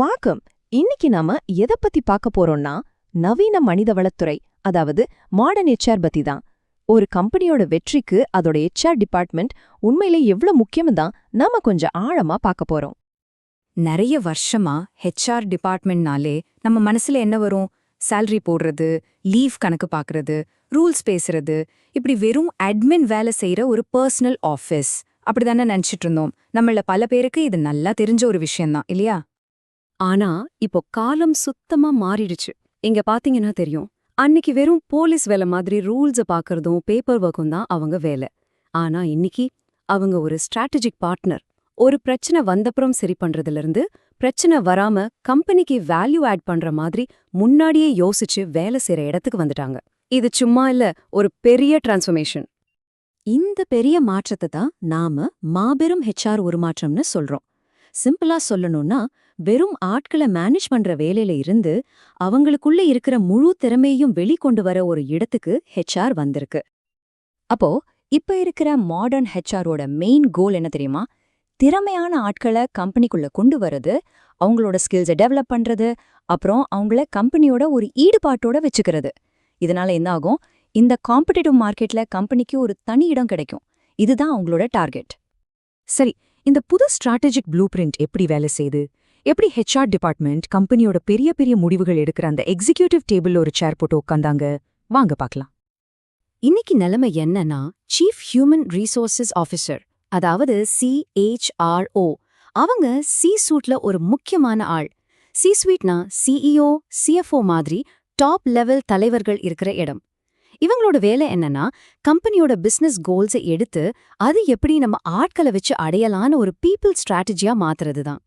வாக்கம். இன்னைக்கு நாம எதை பத்தி பார்க்க போறோம்னா நவீன மனிதவளத்துறை அதாவது மாடர்ன் எச்ஆர் பத்தி தான். ஒரு கம்பெனியோட வெற்றிக்கு அதோட எச்ஆர் டிபார்ட்மெண்ட் உண்மையிலே எவ்வளவு முக்கியம் தான் நாம கொஞ்சம் ஆழமா பார்க்க போறோம். நிறைய வருஷமா ஹெச்ஆர் டிபார்ட்மெண்ட்னாலே நம்ம மனசுல என்ன வரும்? சேலரி போடுறது லீவ் கணக்கு பார்க்கறது ரூல்ஸ் பேசுறது. இப்படி வெறும் அட்மின் வேலை செய்யற ஒரு பர்சனல் ஆஃபீஸ் அப்படிதானே நினைச்சிட்டு இருந்தோம். நம்மள பல பேருக்கு இது நல்லா தெரிஞ்ச ஒரு விஷயம்தான் இல்லையா? ஆனா இப்போ காலம் சுத்தமா மாறிடுச்சு. இங்க பாத்தீங்கன்னா தெரியும். அன்னைக்கு வெறும் போலீஸ் வேலை மாதிரி ரூல்ஸ பாக்குறதும் பேப்பர் ஒர்க்கும் தான் அவங்க வேலை. ஆனா இன்னைக்கு அவங்க ஒரு ஸ்ட்ராட்டஜிக் பார்ட்னர் ஒரு பிரச்சனை வந்தப்புறம் சரி பண்றதுல இருந்து பிரச்சனை வராம கம்பெனிக்கு வேல்யூ ஆட் பண்ற மாதிரி முன்னாடியே யோசிச்சு வேலை செய்யற இடத்துக்கு வந்துட்டாங்க. இது சும்மா இல்ல ஒரு பெரிய டிரான்ஸ்ஃபர்மேஷன் இந்த பெரிய மாற்றத்தை தான் நாம மாபெரும் ஹெச்ஆர் உருமாற்றம்னு சொல்றோம். சிம்பிளா சொல்லணும்னா வெறும் ஆட்களை மேனேஜ் பண்ற வேலையில இருந்து அவங்களுக்குள்ள இருக்கிற முழு திறமையும் வெளிக்கொண்டு வர ஒரு இடத்துக்கு ஹெச்ஆர் வந்திருக்கு. அப்போ இப்ப இருக்கிற மாடர்ன் ஹெச்ஆரோட மெயின் கோல் என்ன தெரியுமா? திறமையான ஆட்களை கம்பெனிக்குள்ள கொண்டு வரது அவங்களோட ஸ்கில்ஸை டெவலப் பண்றது அப்புறம் அவங்கள கம்பெனியோட ஒரு ஈடுபாட்டோட வச்சுக்கிறது. இதனால என்ன ஆகும்? இந்த காம்படிட்டிவ் மார்க்கெட்ல கம்பெனிக்கு ஒரு தனி இடம் கிடைக்கும். இதுதான் அவங்களோட டார்கெட் சரி இந்த புது ஸ்ட்ராட்டஜிக் ப்ளூ பிரிண்ட் எப்படி வேலை செய்யுது எப்படி ஹெச்ஆர் டிபார்ட்மெண்ட் கம்பெனியோட பெரிய பெரிய முடிவுகள் எடுக்கிற அந்த எக்ஸிகியூட்டிவ் டேபிள் ஒரு சேர் போட்டு உட்காந்தாங்க வாங்க பார்க்கலாம். இன்னைக்கு நிலைமை என்னன்னா சீஃப் ஹியூமன் ரிசோர்சஸ் ஆஃபீஸர் அதாவது சிஹெச்ஆர்ஓ அவங்க சி சூட்ல ஒரு முக்கியமான ஆள். சி ஸ்வீட்னா சிஇஓ சிஎஃப்ஓ மாதிரி டாப் லெவல் தலைவர்கள் இருக்கிற இடம். இவங்களோட வேலை என்னன்னா கம்பெனியோட பிசினஸ் கோல்ஸை எடுத்து அது எப்படி நம்ம ஆட்களை வச்சு அடையலான்னு ஒரு பீப்புள் ஸ்ட்ராட்டஜியா மாத்துறது தான்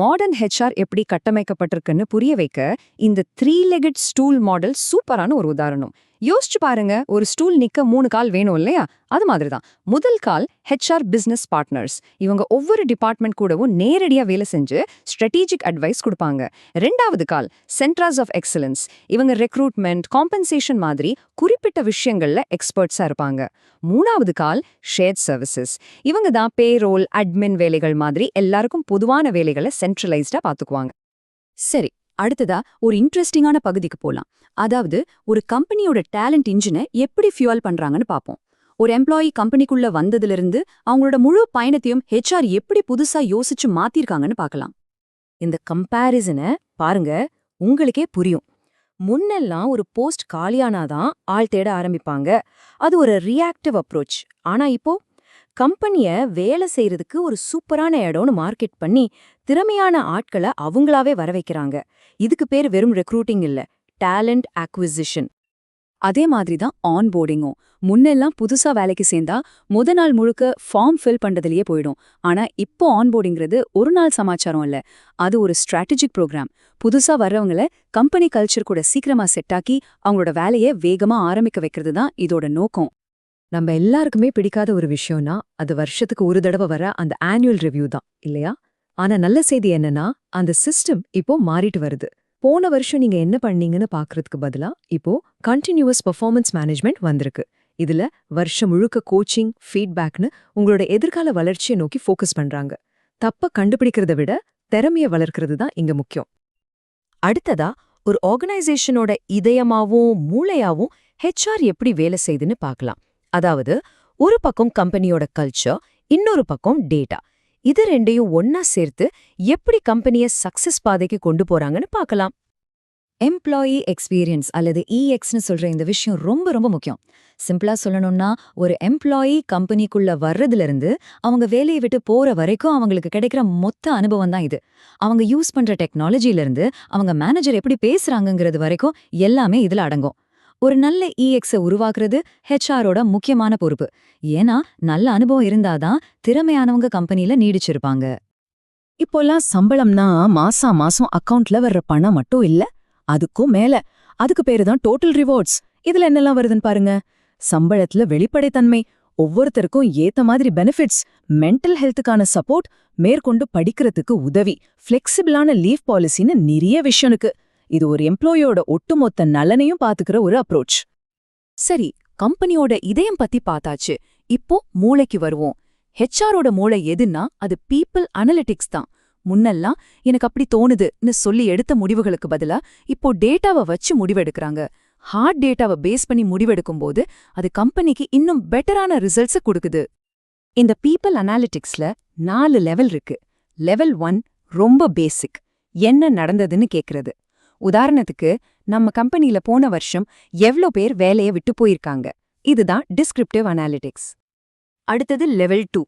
மாடர்ன் ஹெச்ஆர் எப்படி கட்டமைக்கப்பட்டிருக்குன்னு புரிய வைக்க இந்த த்ரீ லெகட் ஸ்டூல் மாடல் சூப்பரான ஒரு உதாரணம். யோசிச்சு பாருங்க ஒரு ஸ்டூல் நிக்க மூணு கால் வேணும் இல்லையா? அது மாதிரி தான் முதல் கால் ஹெச்ஆர் பிசினஸ் பார்ட்னர்ஸ் இவங்க ஒவ்வொரு டிபார்ட்மெண்ட் கூடவும் நேரடியா வேலை செஞ்சு ஸ்ட்ராட்டஜிக் அட்வைஸ் கொடுப்பாங்க. ரெண்டாவது கால் சென்ட்ராஸ் ஆஃப் எக்ஸலன்ஸ் இவங்க ரெக்ரூட்மெண்ட் காம்பன்சேஷன் மாதிரி குறிப்பிட்ட விஷயங்கள்ல எக்ஸ்பர்ட்ஸா இருப்பாங்க. மூணாவது கால் ஷேர் சர்வீசஸ் இவங்க தான் பேரோல் அட்மின் வேலைகள் மாதிரி எல்லாருக்கும் பொதுவான வேலைகளை சென்ட்ரலைஸ்டா பாத்துக்குவாங்க. சரி அடுத்ததா ஒரு இன்ட்ரெஸ்டிங்கான பகுதிக்கு போலாம். அதாவது ஒரு கம்பெனியோட டேலண்ட் இன்ஜினை எப்படி ஃபியூல் பண்றாங்கன்னு பாப்போம். ஒரு எம்ப்ளாயி கம்பெனிக்குள்ள வந்ததிலிருந்து அவங்களோட முழு பயணத்தையும் ஹெச்ஆர் எப்படி புதுசா யோசிச்சு மாத்திருக்காங்கன்னு பார்க்கலாம் இந்த கம்பேரிசனை பாருங்க உங்களுக்கே புரியும். முன்னெல்லாம் ஒரு போஸ்ட் காலியானாதான் ஆள் தேட ஆரம்பிப்பாங்க. அது ஒரு ரியாக்டிவ் அப்ரோச் ஆனா இப்போ கம்பெனிய வேலை செய்யறதுக்கு ஒரு சூப்பரான இடம்னு மார்க்கெட் பண்ணி திறமையான ஆட்களை அவங்களாவே வர வைக்கிறாங்க இதுக்கு பேர் வெறும் ரெக்ரூட்டிங் இல்ல டேலண்ட் அக்விசிஷன் அதே மாதிரி தான் ஆன்போர்டிங்கும் முன்னெல்லாம் புதுசா வேலைக்கு சேர்ந்தா முத நாள் முழுக்க ஃபார்ம் ஃபில் பண்றதுலயே போயிடும். ஆனா இப்போ ஆன்போர்டிங்கிறது ஒரு நாள் சமாச்சாரம் இல்ல. அது ஒரு ஸ்ட்ராட்டஜிக் ப்ரோக்ராம் புதுசா வர்றவங்கள கம்பெனி கல்ச்சர் கூட சீக்கிரமா செட் ஆக்கி அவங்களோட வேலையை வேகமா ஆரம்பிக்க வைக்கிறது தான் இதோட நோக்கம். நம்ம எல்லாருக்குமே பிடிக்காத ஒரு விஷயம்னா அது வருஷத்துக்கு ஒரு தடவை வர அந்த ஆனுவல் ரிவ்யூ தான் இல்லையா? ஆனா நல்ல செய்தி என்னன்னா அந்த சிஸ்டம் இப்போ மாறிட்டு வருது. போன வருஷம் நீங்க என்ன பண்ணீங்கன்னு பாக்குறதுக்கு பதிலா இப்போ கண்டினியூஸ் பெர்ஃபார்மன்ஸ் மேனேஜ்மெண்ட் வந்திருக்கு. இதுல வருஷம் முழுக்க கோச்சிங் ஃபீட்பேக்னு உங்களோட எதிர்கால வளர்ச்சியை நோக்கி ஃபோக்கஸ் பண்றாங்க. தப்ப கண்டுபிடிக்கிறத விட திறமைய வளர்க்கறது தான் இங்க முக்கியம். அடுத்ததா ஒரு ஆர்கனைசேஷனோட இதயமாவும் மூளையாவும் ஹெச்ஆர் எப்படி வேலை செய்யுதுன்னு பார்க்கலாம் அதாவது ஒரு பக்கம் கம்பெனியோட கல்ச்சர் இன்னொரு பக்கம் டேட்டா இது ரெண்டையும் ஒன்னா சேர்த்து எப்படி கம்பெனிய சக்சஸ் பாதைக்கு கொண்டு போறாங்கன்னு பார்க்கலாம். எம்ப்ளாயி எக்ஸ்பீரியன்ஸ் அல்லது இஎக்ஸ்னு சொல்ற இந்த விஷயம் ரொம்ப ரொம்ப முக்கியம். சிம்பிளா சொல்லணும்னா ஒரு எம்ப்ளாயி கம்பெனிக்குள்ள வர்றதுல இருந்து அவங்க வேலையை விட்டு போற வரைக்கும் அவங்களுக்கு கிடைக்கிற மொத்த அனுபவம் தான் இது. அவங்க யூஸ் பண்ற டெக்னாலஜில இருந்து அவங்க மேனேஜர் எப்படி பேசுறாங்கங்கிறது வரைக்கும் எல்லாமே இதுல அடங்கும். ஒரு நல்ல இஎக்ஸை உருவாக்குறது ஹெச்ஆரோட முக்கியமான பொறுப்பு. ஏன்னா நல்ல அனுபவம் இருந்தாதான் திறமையானவங்க கம்பெனில நீடிச்சிருப்பாங்க. இப்போல்லாம் சம்பளம்னா மாசா மாசம் அக்கவுண்ட்ல வர்ற பணம் மட்டும் இல்ல அதுக்கும் மேல. அதுக்கு பேரு தான் டோட்டல் ரிவார்ட்ஸ் இதுல என்னெல்லாம் வருதுன்னு பாருங்க. சம்பளத்துல வெளிப்படைத்தன்மை ஒவ்வொருத்தருக்கும் ஏத்த மாதிரி பெனிஃபிட்ஸ் மென்டல் ஹெல்த்துக்கான சப்போர்ட் மேற்கொண்டு படிக்கிறதுக்கு உதவி ஃப்ளெக்சிபிளான லீவ் பாலிசின்னு நிறைய விஷயம் இருக்கு. இது ஒரு எம்ப்ளாயோட ஒட்டுமொத்த நலனையும் பாத்துக்கிற ஒரு அப்ரோச் சரி கம்பெனியோட இதயம் பத்தி பார்த்தாச்சு. இப்போ மூளைக்கு வருவோம். ஹெச்ஆரோட மூளை எதுன்னா அது பீப்பிள் அனலிட்டிக்ஸ் தான். முன்னெல்லாம் எனக்கு அப்படி தோணுதுன்னு சொல்லி எடுத்த முடிவுகளுக்கு பதிலா இப்போ டேட்டாவை வச்சு முடிவெடுக்கறாங்க. ஹார்ட் டேட்டாவை பேஸ் பண்ணி முடிவெடுக்கும்போது அது கம்பெனிக்கு இன்னும் பெட்டரான ரிசல்ட்ஸை கொடுக்குது. இந்த பீப்பிள் அனாலிட்டிக்ஸ்ல நாலு லெவல் இருக்கு. லெவல் ஒன் ரொம்ப பேசிக் என்ன நடந்ததுன்னு கேக்குறது. உதாரணத்துக்கு நம்ம கம்பெனில போன வருஷம் எவ்ளோ பேர் வேலைய விட்டு போயிருக்காங்க. இதுதான் டிஸ்கிரிப்டிவ் அனாலிட்டிக்ஸ் அடுத்தது லெவல் டூ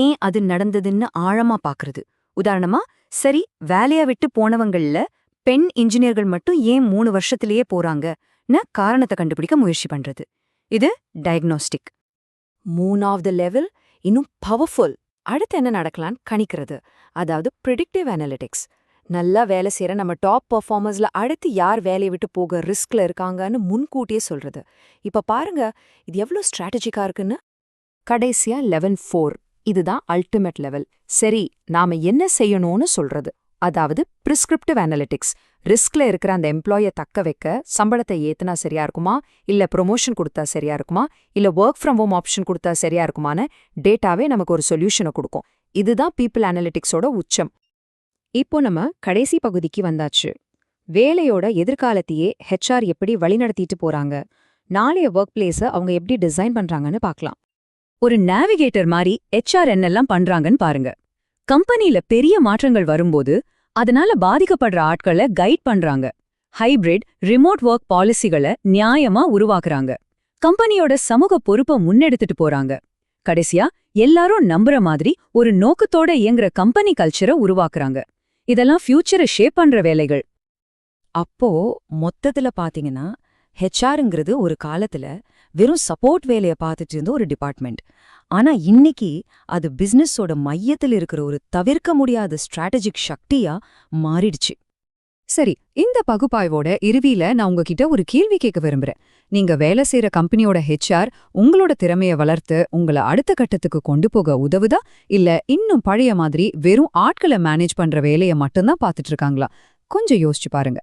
ஏன் அது நடந்ததுன்னு ஆழமா பாக்குறது. உதாரணமா சரி வேலையை விட்டு போனவங்கள்ல பெண் இன்ஜினியர்கள் மட்டும் ஏன் மூணு வருஷத்திலேயே போறாங்கன்னு காரணத்தை கண்டுபிடிக்க முயற்சி பண்றது. இது டயக்னோஸ்டிக் மூணாவது லெவல் இன்னும் பவர்ஃபுல் அடுத்து என்ன நடக்கலான்னு கணிக்கிறது. அதாவது ப்ரிடிக்டிவ் அனாலிட்டிக்ஸ் நல்லா வேலை செய்யற நம்ம டாப் பர்ஃபார்மர்ஸில் அடுத்து யார் வேலையை விட்டு போக ரிஸ்க்ல இருக்காங்கன்னு முன்கூட்டியே சொல்றது. இப்ப பாருங்க இது எவ்வளோ ஸ்ட்ராட்டஜிக்காக இருக்குன்னு? கடைசியா லெவன் ஃபோர் இதுதான் அல்டிமேட் லெவல் சரி நாம என்ன செய்யணும்னு சொல்றது. அதாவது பிரிஸ்கிரிப்டிவ் அனலிட்டிக்ஸ் ரிஸ்க்ல இருக்கிற அந்த எம்ப்ளாய தக்க வைக்க சம்பளத்தை ஏத்துனா சரியா இருக்குமா? இல்ல ப்ரொமோஷன் கொடுத்தா சரியா இருக்குமா? இல்ல ஒர்க் ஃப்ரம் ஹோம் ஆப்ஷன் கொடுத்தா சரியா இருக்குமான்னு டேட்டாவே நமக்கு ஒரு சொல்யூஷனை கொடுக்கும். இதுதான் பீப்புள் அனலிட்டிக்ஸோட உச்சம். இப்போ நம்ம கடைசி பகுதிக்கு வந்தாச்சு. வேலையோட எதிர்காலத்தையே ஹெச்ஆர் எப்படி வழிநடத்திட்டு போறாங்க? நாளைய ஒர்க் பிளேஸ அவங்க எப்படி டிசைன் பண்றாங்கன்னு பார்க்கலாம். ஒரு நேவிகேட்டர் மாதிரி ஹெச்ஆர் என்னெல்லாம் பண்றாங்கன்னு பாருங்க. கம்பெனில பெரிய மாற்றங்கள் வரும்போது அதனால பாதிக்கப்படுற ஆட்களை கைட் பண்றாங்க. ஹைபிரிட் ரிமோட் ஒர்க் பாலிசிகளை நியாயமா உருவாக்குறாங்க. கம்பெனியோட சமூக பொறுப்பை முன்னெடுத்துட்டு போறாங்க. கடைசியா எல்லாரும் நம்புற மாதிரி ஒரு நோக்கத்தோட இயங்குற கம்பெனி கல்ச்சரை உருவாக்குறாங்க. இதெல்லாம் ஃபியூச்சரை ஷேப் பண்ற வேலைகள். அப்போ மொத்தத்துல பாத்தீங்கன்னா ஹெச்ஆருங்கிறது ஒரு காலத்துல வெறும் சப்போர்ட் வேலைய பார்த்துட்டு இருந்த ஒரு டிபார்ட்மெண்ட் ஆனா இன்னைக்கு அது பிசினஸோட மையத்தில் இருக்கிற ஒரு தவிர்க்க முடியாத ஸ்ட்ராட்டஜிக் சக்தியா மாறிடுச்சு. சரி இந்த பகுப்பாய்வோட இறுதியில நான் உங்ககிட்ட ஒரு கேள்வி கேட்க விரும்புறேன். நீங்க வேலை செய்யற கம்பெனியோட ஹெச்ஆர் உங்களோட திறமைய வளர்த்து உங்கள அடுத்த கட்டத்துக்கு கொண்டு போக உதவுதா? இல்ல இன்னும் பழைய மாதிரி வெறும் ஆட்களை மேனேஜ் பண்ற வேலையை மட்டும்தான் பார்த்துட்டு இருக்காங்களா? கொஞ்சம் யோசிச்சு பாருங்க.